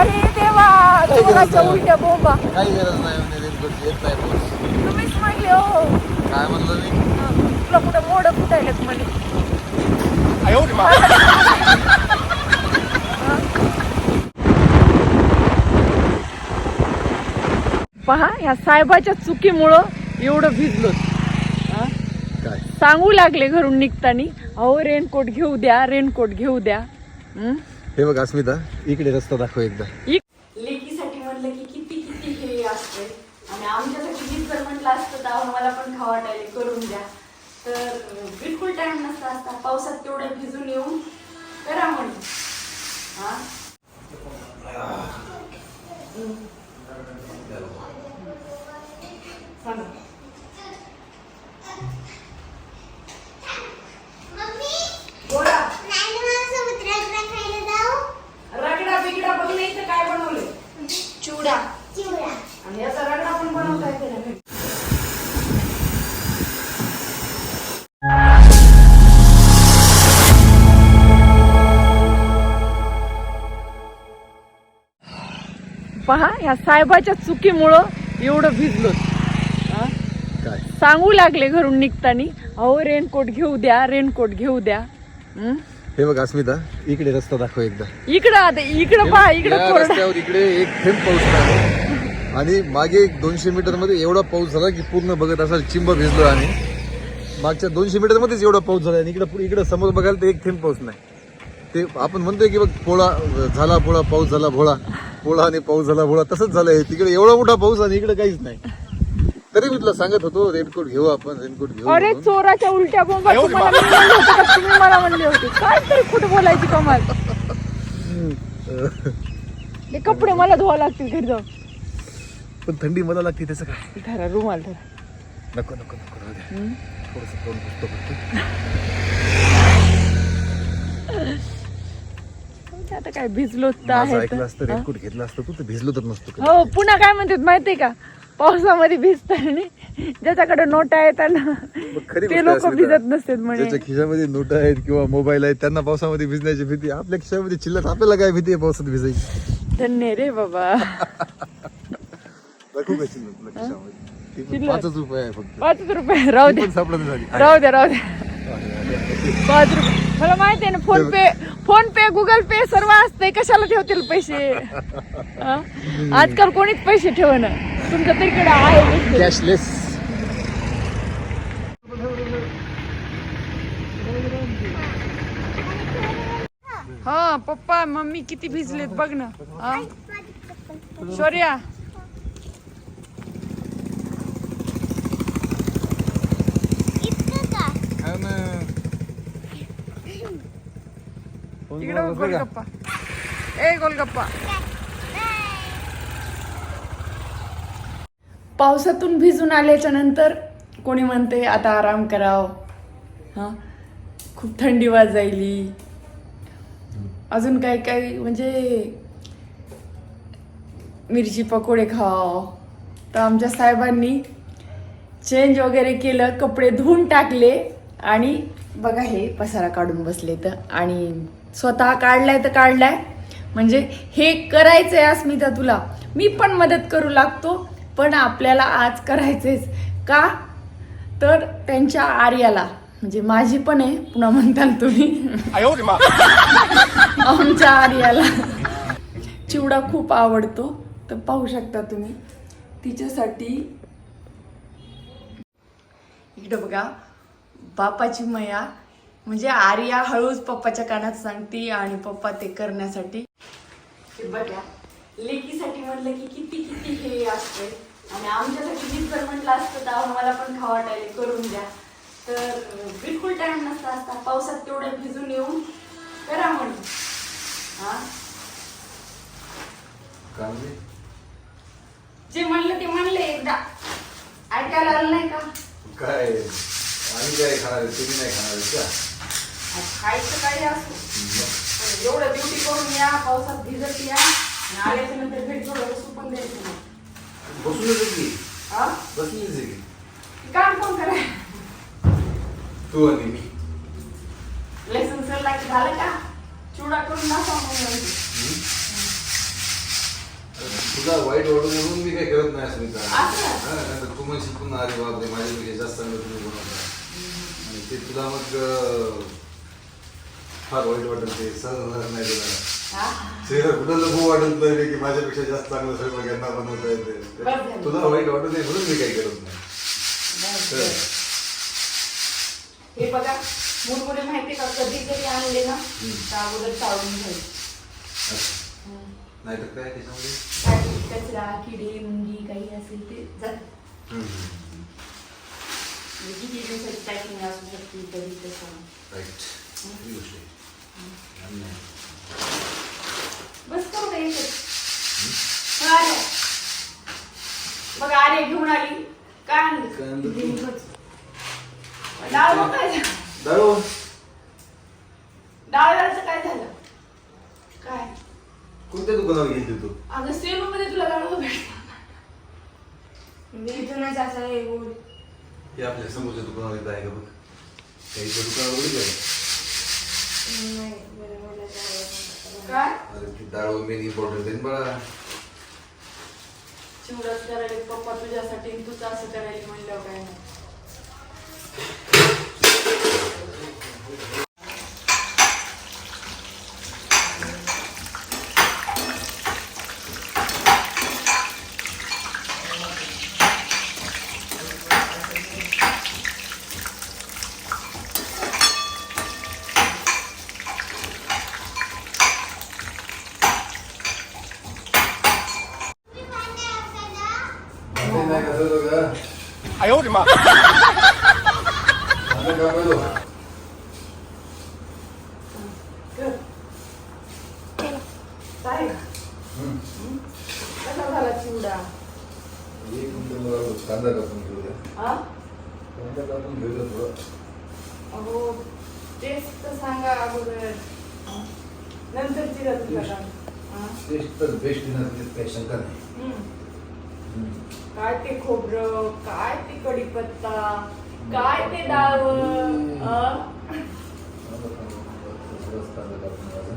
अरे देवा चोराच्या उलट्या बोंबा. काही गरज नाही म्हणे रेनकोटची येत नाही पाऊस तुम्हीच म्हणले हो. काय म्हणलं मी? तुला कुठं मोड फुटायलेत म्हणे. पहा ह्या साहेबाच्या चुकीमुळं एवढं भिजलो काय? सांगू लागले घरून निघतानी अहो रेनकोट घेऊ द्या रेनकोट घेऊ द्या. हं? हे बघ अस्मिता इकडे रस्ता दाखव एकदा. लेकीसाठी म्हणलं की किती किती हे असते. आणि आमच्यासाठी मीच जर म्हटलं असतं तर मला पण खावा वाटायला करून द्या. तर बिलकुल टाइम नसता असता. पावसात तेवढं भिजून येऊन करा म्हणून. हा? हं. सांगा. पहा ह्या साहेबाच्या चुकीमुळं एवढं भिजलो. काय? सांगू लागले घरून निघतानी अहो रेनकोट घेऊ द्या रेनकोट घेऊ द्या. हं? हे बघ अस्मिता इकडे रस्ता दाखव एकदा. इकडं आता इकडं पहा इकडं या कोरडा. रस्त्यावर इकडे एक थेंब पाऊस नाही आणि मागे एक दोनशे मीटरमध्ये एवढा पाऊस झाला की पूर्ण बघत असाल चिंब भिजलो आणि मागच्या दोनशे मीटर मध्येच एवढा पाऊस झाला आणि इकडे इकडे समोर बघायला तर एक थेंब पाऊस नाही. ते आपण म्हणतोय की बघ पोळा झाला पोळा पाऊस झाला भोळा. पोळा आणि पाऊस झाला भोळा तसंच झालंय. तिकडे एवढा मोठा पाऊस आणि इकडे काहीच नाही. तरी मी तुला सांगत होतो रेनकोट घेऊ आपण रेनकोट घेऊ अरे म्हणून. चोराच्या उलट्या बोंबा तुम्हाला मी म्हणले होते का? तुम्ही मला म्हणले होते. काय तरी कुठे बोलायची कमाल. ते कपडे मला धुवा लागतील घरी जाऊन. पण थंडी मला लागते त्याचं काय? धरा रुमाल धरा. नको नको नको राहू द्या. थोडंसं तोंड पुसतो फक्त. आता काय भिजलो तर माझं आहे ऐकलं असतं तर. रेनकोट घेतलं असतं तू तर भिजलो तर नसतो कधी. हो पुन्हा काय म्हणतात माहितीये का? पावसामध्ये भिजताना ज्याच्याकडे नोटा आहेत ना मग खरी ते गोष्ट लोक भिजत. नसतात म्हणे. ज्याच्या खिशामध्ये नोटा आहेत किंवा मोबाईल आहेत त्यांना पावसामध्ये भिजण्याची भीती आपल्या खिशामध्ये चिल्लर आपल्याला काय भीती आहे पावसात भिजायची? धन्य रे बाबा. दाखवू का चिल्लर तुला खिशामध्ये? ती पण चिल्लर? पाचच रुपये आहे फक्त. पाच रुपये. राहू ती दे पण सापडत झाली. राहू द्या राहू द्या. पाच रुपये मला माहिती आहे ना फोन पे फोन पे गुगल पे सर्व असते कशाला ठेवतील पैसे हा? आजकाल कोणीच पैसे ठेव ना तुमच्या तरीकडे आहे. कॅशलेस हा पप्पा मम्मी किती भिजलेत बघ ना हा? शौर्या बघ गोलगप्पा ए गोलगप्पा पावसातून भिजून आल्याच्यानंतर कोणी म्हणते आता आराम कराव. हा? खूप थंडी वाजायली. अजून काही काही म्हणजे मिरची पकोडे खाव. तर आमच्या साहेबांनी चेंज वगैरे केलं कपडे धुवून टाकले आणि बघा हे पसारा काढून बसले तर आणि स्वतः काढलाय तर काढलाय. म्हणजे हे करायचंय अस्मिता तुला. मी पण मदत करू लागतो पण आपल्याला आज करायचंच का? तर त्यांच्या आर्याला. म्हणजे माझी पण आहे पुन्हा म्हणताल तुम्ही. आमच्या आर्याला. चिवडा खूप आवडतो. तर पाहू शकता तुम्ही. तिच्यासाठी इकडे बघा बापाची मया म्हणजे आर्या हळूच पप्पाच्या कानात सांगते आणि पप्पा ते करण्यासाठी. बघा लेकीसाठी म्हणलं की किती किती हे असते. आणि आमच्यासाठी मीच जर म्हटलं असतं तर मला पण खावा वाटायला करून द्या. तर बिलकुल टाइम नसता असता. पावसात तेवढं भिजून येऊन करा म्हणून. हा? जे म्हणलं ते म्हणले एकदा. ऐकायला आलं नाही का? काय? आम्ही काय खाणार तुम्ही नाही खाणार का? खायचं काही असो. एवढं ड्युटी करून या पावसात भिजत या आणि आल्याच्यानंतर भेट थोडं बसू पण द्यायचं नाही. बसूनच की? बसूनच की? काम कोण कराय तू आणि मी. लेसन सरला की झालं का? चिवडा करून दाखवा मग. तुला वाईट वाटू म्हणून मी काही करत नाही स्मिता तू म्हणशील पुन्हा अरे बापरे माझ्यापेक्षा जास्त तुम्ही बनवता ते तुला मग फार वाईट वाटेल ते सहन होणार नाही तुला कुठं लपू वाटत नाही की माझ्यापेक्षा जास्त चांगलं स्वयंपाक यांना बनवता येते. तुला वाईट वाटू नये म्हणून मी काही करत नाही. हे बघा मुरमुरे माहिती का? कधी जरी आणले ना तर अगोदर चाळून घ्यायचे. नाहीतर काय त्याच्यामध्ये? काही कचरा किडे मुंगी काही असेल ते जात हम्म. म्हणजे किती दिवसाची पॅकिंग असू शकते तरी तसं. राईट ही गोष्ट आहे. आणि नाही. बस करू दे एकच अरे बघ आर्य घेऊन आली काय काय आणलं आणलं तू? एकच. डाळ मग काय झालं दारू डाळ डाळचं काय झालं काय कोणत्या दुकानावर गेली तू अगं सेलू मध्ये तुला भेटत म्हणजे इथूनच असं हे बोल हे आपल्या समोरच्या दुकानावर येत आहे का बघ काही दुकानावर उडी गेलं नाही बरं मला जायला काय? अरे ती डाळ मेन इम्पॉर्टंट आहे ना बाळा. चिवडाच करायला पप्पा तुझ्यासाठी तुझं असं करायला म्हणलं काय? नाही घासत का 哎呦我的妈！ भांडे का पाहिलं? कर. काय हम्म. कसा झाला चिवडा एक मिनिट मला कांदा कापून घेऊया हा कांदा कापून घेऊया थोडा अहो तेच तर सांगा अगोदर नंतर चिरा तुला काम. हा? टेस्ट तर बेस्ट ना काही शंका नाही हम्म. काय ते खोबरं काय ते कढीपत्ता काय ते डाळ कांदा कापून घ्यायचा.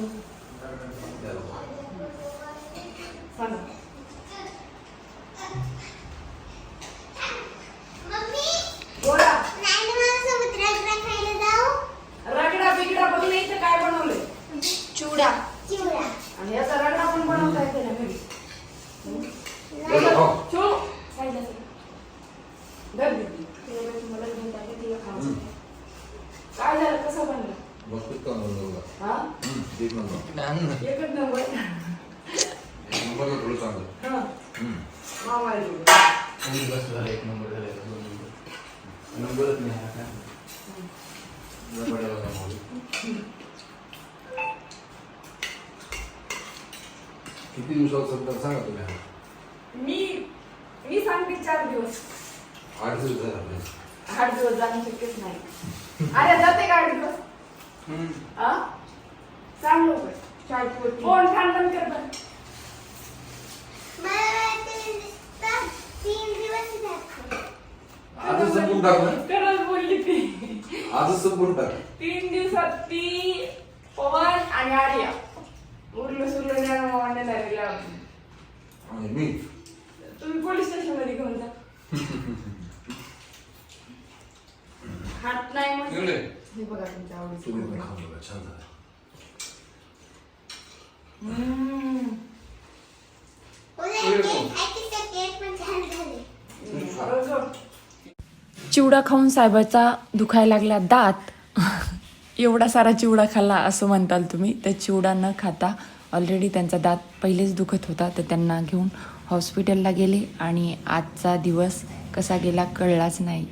द्यायला बघा. सांगा बोला रगडा बिगडा बघले इथं काय बनवलंय चिवडा आणि याचा रगडा पण बनवता येते ना घरी बोला, हो. चो साईडला सर. धर दीदी. तिला बाई मला घेऊन टाका, तिला खाऊ. काय झालं कसं हा? हम्म, एक नंबर एकच नंबर. एक नंबरला थोडं चांगलं. हा. हम्म. मामा आली. झपाट्याला कामावली. किती दिवसात सत्तर सांगा तुम्ही हा. मी मी सांगते चार दिवस. आठ दिवस झाले आपले. आठ दिवस जाणं शक्यच नाही. अरे जाते का आठ दिवस? हा सांग लवकर. फोन छान बंद कर बरं. आजच संपून टाक ना? खरंच बोलली ती. आजच संपून टाक. तीन दिवसात ती पवन आणि आर्या. उरलं सुरलं ज्ञान मामाने आहे. आणि मी तुम्ही पोलीस स्टेशनमध्ये घेऊन जा हात नाही मग एवढे? हे बघा तुमच्या आवडीचं तुम्ही पण खोबरं. खाऊन बघा छान झालं हम्म. बरोबर. चिवडा खाऊन साहेबाचा दुखायला लागला दात. एवढा सारा चिवडा खाल्ला असं म्हणताल तुम्ही. तर चिवडा न खाता ऑलरेडी त्यांचा दात पहिलेच दुखत होता. तर त्यांना घेऊन हॉस्पिटलला गेले आणि आजचा दिवस कसा गेला कळलाच नाही.